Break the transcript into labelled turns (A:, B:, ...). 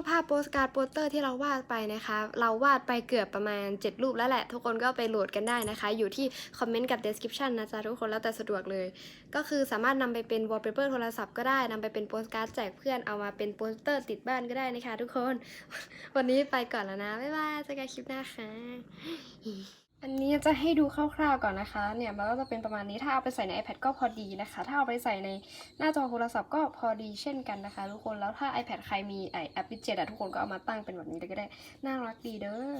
A: ปภาพโปสการ์ดโปสเตอร์ที่เราวาดไปนะคะ เราวาดไปเกือบประมาณ 7 รูปแล้วแหละ ทุกคนก็ไปโหลดกันได้นะคะ อยู่ที่คอมเมนต์กับ description นะจ๊ะทุกคนแล้วแต่สะดวกเลย ก็คือสามารถนำไปเป็น wallpaper โทรศัพท์ก็ได้นำไปเป็นโปสการ์ดแจกเพื่อนเอามาเป็นโปสเตอร์ติดบ้านก็ได้นะคะ ทุกคน วันนี้ไปก่อนแล้วนะบ๊ายบายเจอกันคลิปหน้าค่ะ นี้จะให้ดูคร่าวๆก่อนนะคะ เนี่ยมันก็จะเป็นประมาณนี้ถ้าเอาไปใส่ใน iPad ก็พอดีนะคะ ถ้าเอาไปใส่ในหน้าจอโทรศัพท์ก็พอดีเช่นกันนะคะ ทุกคนแล้วถ้า iPad ใครมีไอแอปพิเจ็ตอะทุกคนก็เอามาตั้งเป็นแบบนี้ก็ได้น่ารักดีเด้อ